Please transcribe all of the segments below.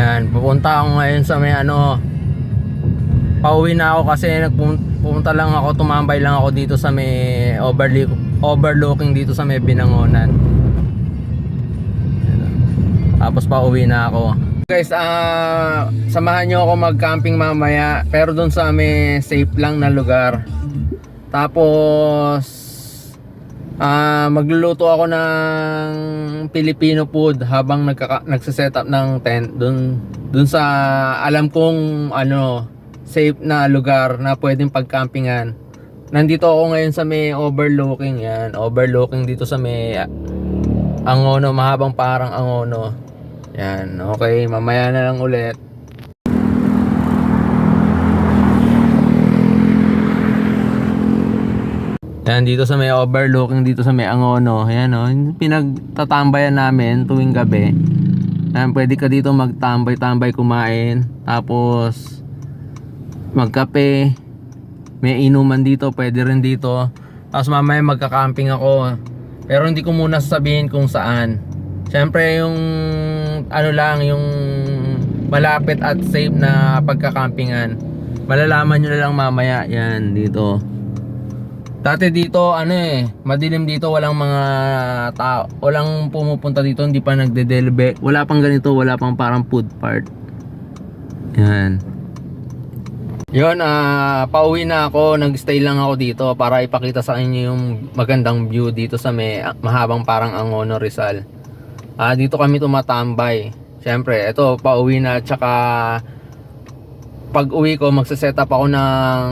Yan, pupunta ako ngayon sa may ano Pauwi na ako kasi nagpupunta lang ako, tumambay lang ako dito sa may overlook, overlooking dito sa may Binangonan. Tapos pauwi na ako. Guys, ah samahan nyo ako mag-camping mamaya pero doon sa may safe lang na lugar. Tapos ah magluluto ako ng Filipino food habang nagkaka- nagse-set up ng tent doon doon sa alam kong ano safe na lugar na pwedeng pagcampingan. Nandito ako ngayon sa may overlooking yan, overlooking dito sa may ah, Angono, mahabang parang Angono. Yan, okay, mamaya na lang ulit. Yan, dito sa may overlooking, dito sa may Angono. Yan o, yung pinagtatambayan namin tuwing gabi. Yan, pwede ka dito magtambay-tambay kumain. Tapos, magkape. May inuman dito, pwede rin dito. Tapos mamaya magka-camping ako. Pero hindi ko muna sasabihin kung saan. Siyempre yung ano lang, yung malapit at safe na pagka-campingan. Malalaman nyo na lang mamaya. Yan, dito. Dati dito, ano eh, madilim dito, walang mga tao, walang pumupunta dito, hindi pa nagde-deliver. Wala pang ganito, wala pang parang food part. Yan. Yun, ah, pauwi na ako, nagstay lang ako dito para ipakita sa inyo yung magandang view dito sa may ah, mahabang parang Angono Rizal. Ah, dito kami tumatambay. Siyempre, ito pauwi na tsaka pag uwi ko magse-set up ako ng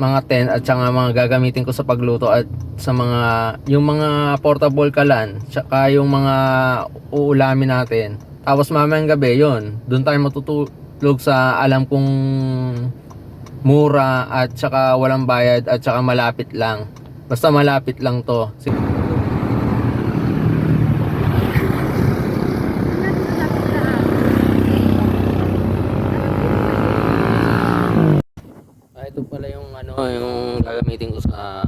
mga tent at saka mga gagamitin ko sa pagluto at sa mga yung mga portable kalan tsaka yung mga uulamin natin. Tapos mamayang gabi, yun, doon tayo matutulog sa alam kong mura at saka walang bayad at saka malapit lang. Basta malapit lang to. Sig- Ah, ito pala yung ano, yung sa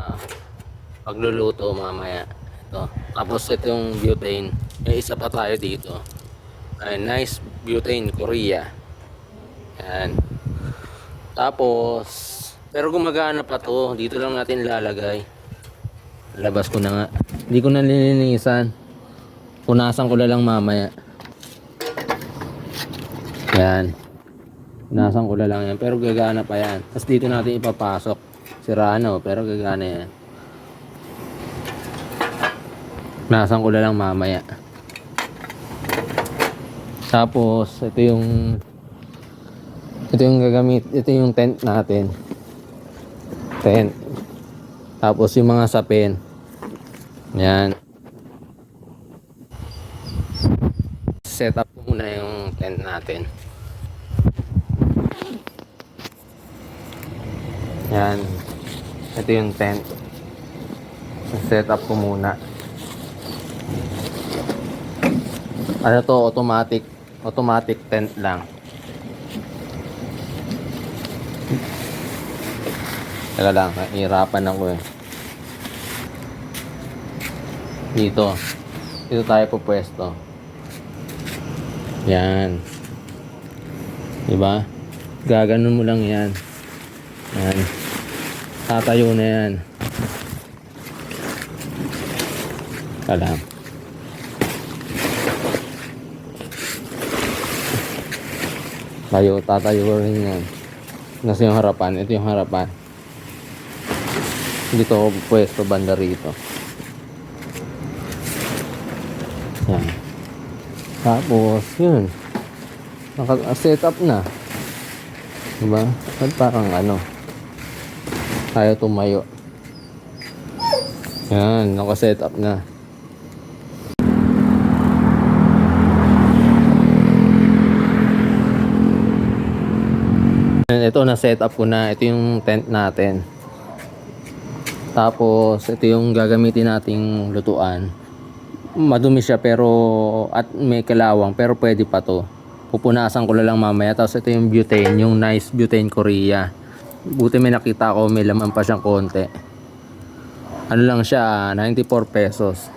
pagluluto mamaya. Ito. Tapos ito yung butane. May isa pa tayo dito. Ay, nice butane Korea. Yan. Tapos, pero gumagana pa to. Dito lang natin ilalagay. Labas ko na nga. Hindi ko na lininisan. Punasan ko na lang mamaya. Yan. Punasan ko na lang yan. Pero gagana pa yan. Tapos dito natin ipapasok. Sira na oh, pero gagana yan. Punasan ko na lang mamaya. Tapos, ito yung ito yung gagamit, ito yung tent natin. Tent. Tapos yung mga sapin. Yan. Set up muna yung tent natin. Yan. Ito yung tent. Set up ko muna. Ano to, automatic. Automatic tent lang. Teka lang, nahihirapan ako eh. Dito. Dito tayo po pwesto. Yan. Diba? Gaganon mo lang yan. Yan. Tatayo na yan. Teka lang. Tayo, tatayo rin yan. Nasa yung harapan. Ito yung harapan. Dito ako pwesto banda rito. Yan. Tapos, yun. Naka-set up na. Diba? At parang ano. Tayo tumayo. Yan, naka-set up na. Yan, Ito na set up ko na. Ito yung tent natin. Tapos ito yung gagamitin nating lutuan. Madumi siya pero at may kalawang pero pwede pa to. Pupunasan ko na lang mamaya. Tapos ito yung butane, yung nice butane Korea. Buti may nakita ko may laman pa siyang konti. Ano lang siya, 94 pesos.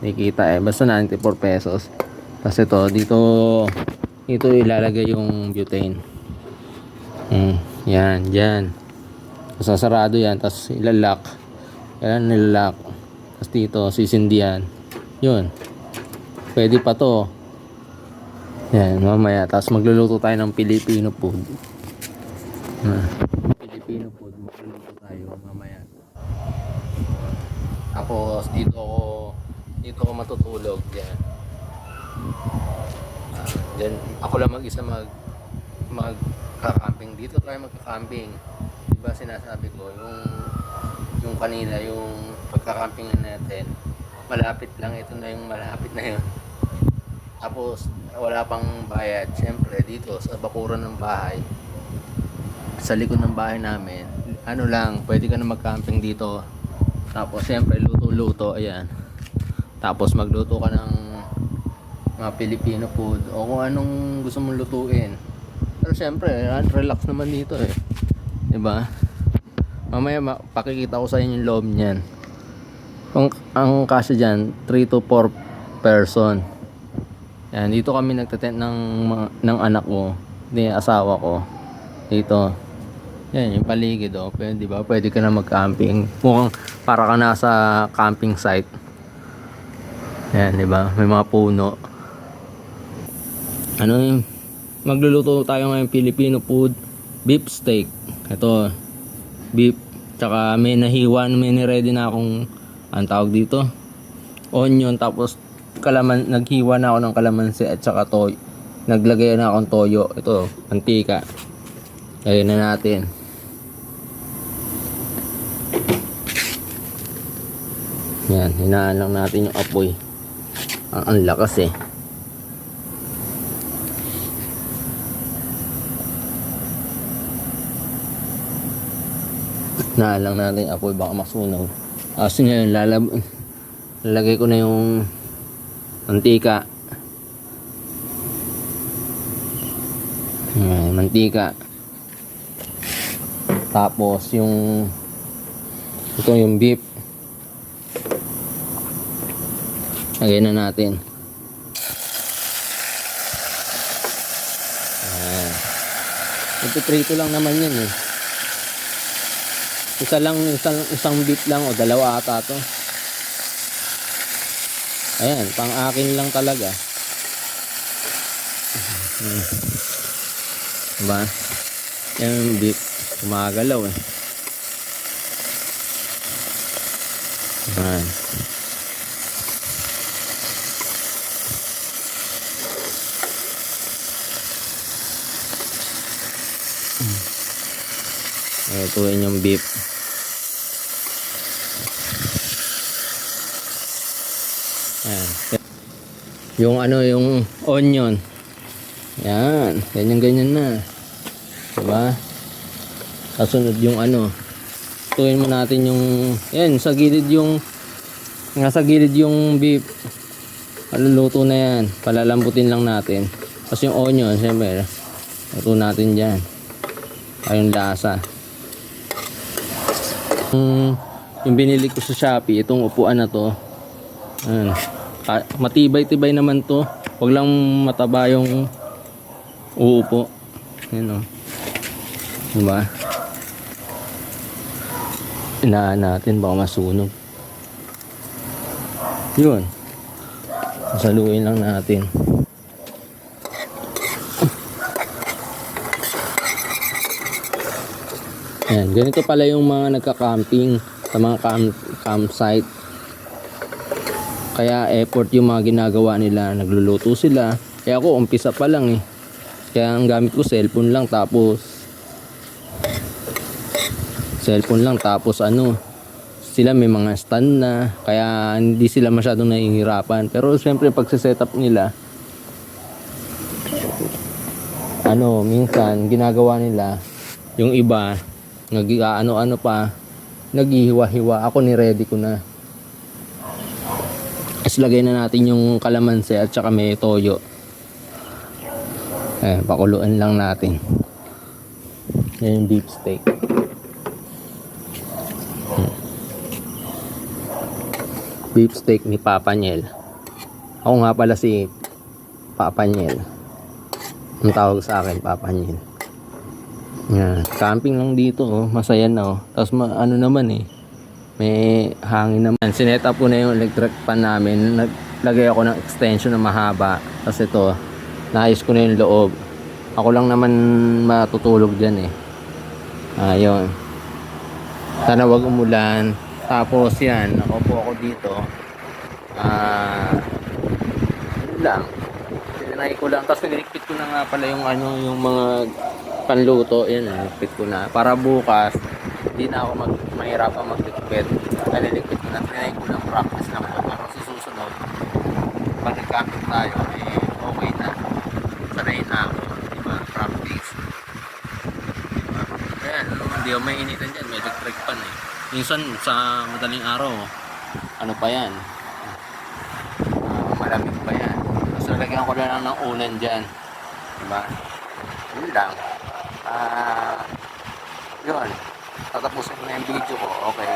Nakikita eh, basta 94 pesos. Tapos ito, dito Dito ilalagay yung butane. Hmm, yan, yan. Sasarado yan, tapos ilalak. Kailan nilalak. Tapos dito, sisindihan. Yun. Pwede pa to. Yan, mamaya. Tapos magluluto tayo ng Filipino food. Ah, Filipino food. Magluluto tayo mamaya. Tapos dito ako dito ako matutulog yan. Ah, Then ako lang mag-isa mag magka-camping dito tayo magka-camping. 'Di ba sinasabi ko yung yung kanina yung pagka-camping natin malapit lang ito na yung malapit na yun. Tapos wala pang bayad. Siyempre dito sa bakuran ng bahay sa likod ng bahay namin ano lang pwede ka na mag-camping dito. Tapos siyempre luto-luto ayan. Tapos magluto ka ng mga Filipino food o kung anong gusto mong lutuin. Pero siyempre relax naman dito eh. 'di ba mamaya ma- pakikita ko sa inyo yung loob niyan. Ang, ang kasya dyan 3 to 4 person. Yan dito kami nagtatent ng ng anak ko ni asawa ko. Dito yan, yung paligid oh. Pwede, di ba? Pwede ka na mag-camping. Mukhang para ka nasa camping site. Yan, di ba? May mga puno. Ano yung magluluto tayo ngayon Filipino food beef steak. Ito beef tsaka may nahiwa may ni-ready na akong ang tawag dito onion tapos kalaman naghiwa na ako ng kalamansi at saka toy naglagay na akong toyo ito mantika Lagyan na natin. Yan, hinaan lang natin yung apoy. Ang, ang lakas eh. Hinaan lang natin yung apoy, baka masunog. Kasi ngayon, lalab lalagay ko na yung mantika. Yan, mantika. Tapos yung ito yung beef. Lagay na natin. Ayan. Ito prito lang naman yan eh. Isa lang, isang, isang beef lang o dalawa ata to. Ayan, pang akin lang talaga. Diba? Yan yung beef. Gumagalaw eh. Ayan. Ito yung beef. Ayan. Yung ano, yung onion. Yan. Ganyan-ganyan na. Diba? Kasunod yung ano. Tuyin mo natin yung... Yan, sa gilid yung... Nasa gilid yung beef. Maluluto na yan. Palalambutin lang natin. Tapos yung onion, siyempre. Luto natin dyan. Ayong lasa. Yung, yung binili ko sa Shopee, itong upuan na to. Ayan. Ah, Matibay-tibay naman to. Huwag lang mataba yung uupo. Ayan o. Diba? Inaan natin baka masunog. Yun. Saluin lang natin. Ayan, ganito pala yung mga nagka-camping sa mga camp campsite. Kaya effort yung mga ginagawa nila. Nagluluto sila. Kaya ako umpisa pa lang eh. Kaya ang gamit ko cellphone lang tapos cellphone lang tapos ano sila may mga stand na kaya hindi sila masyadong nahihirapan. Pero siyempre pag setup nila ano minsan ginagawa nila yung iba nag ano ano pa naghihiwa-hiwa. Ako ni ready ko na. Tapos lagay na natin yung kalamansi at saka may toyo. Eh pakuluan lang natin. Yan yung beef steak beef steak ni Papa Niel ako nga pala si Papa Niel Ang tawag sa akin, Papa Nyin. Yan. Camping lang dito, oh. Masaya na, oh. Tapos, ma- ano naman, eh. May hangin naman. Sinet up ko na yung electric fan namin. Naglagay ako ng extension na mahaba. Tapos ito, naayos ko na yung loob. Ako lang naman matutulog dyan, eh. Ayun. Sana wag umulan. Tapos yan, nakaupo ako dito. Ah, yun lang. Tinay ko lang. Tapos niligpit ko na nga pala yung ano, yung mga panluto. Yan, niligpit ko na. Para bukas, hindi na ako mag mahirapan magligpit. Naliligpit ko na. Tinay ko lang practice lang ko. Pero sa susunod, pag nagkakit tayo, eh, okay na. Sanay na ako. Diba? Practice. Diba? Ayan, ano, hindi ako may initan dyan. May electric pan eh. Minsan sa madaling araw, ano pa yan? Ah, malamig pa yan. Tapos nalagyan ko lang ng unan dyan. Diba? Yun lang. Ah, yun. Tatapusin ko na yung video ko. Okay.